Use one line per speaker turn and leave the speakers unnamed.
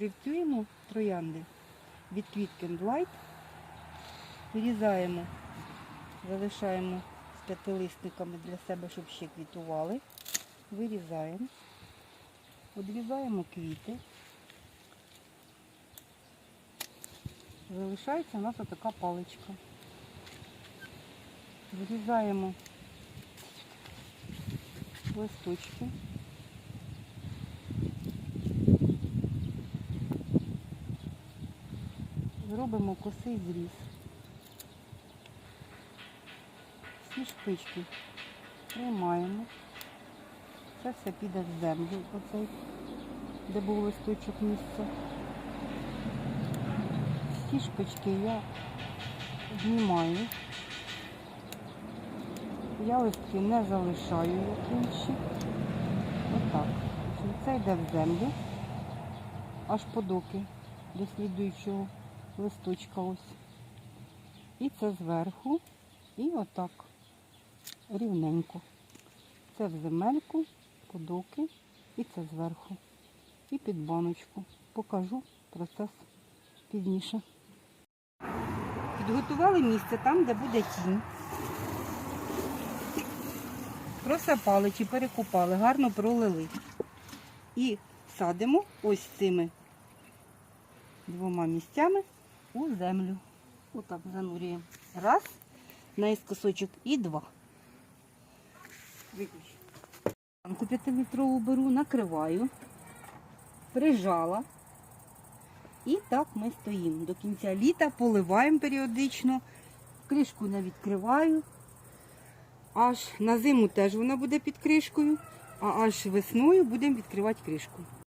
Живцюємо троянди від Kwick Light, вирізаємо, залишаємо з п'ятилисниками для себе, щоб ще квітували. Вирізаємо, відрізаємо квіти. Залишається у нас отака паличка. Вирізаємо листочки. Зробимо косий зріз. Всі шпички приймаємо. Це все піде в землю, оцей, де був листочок місце. Всі шпички я знімаю. Я листки не залишаю, як інші. Отак. Це йде в землю, аж по доки до слідуючого листочка ось. І це зверху. І отак. Рівненько. Це в земельку, подоки, і це зверху. І під баночку. Покажу процес пізніше. Підготували місце там, де буде тінь. Просапали чи перекупали, гарно пролили. І садимо ось цими двома місцями у землю. Отак занурюємо. Раз, наискосочок і два. Виключи. Банку п'ятилітрову беру, накриваю, прижала. І так ми стоїмо. До кінця літа поливаємо періодично, кришку не відкриваю. Аж на зиму теж вона буде під кришкою, а аж весною будемо відкривати кришку.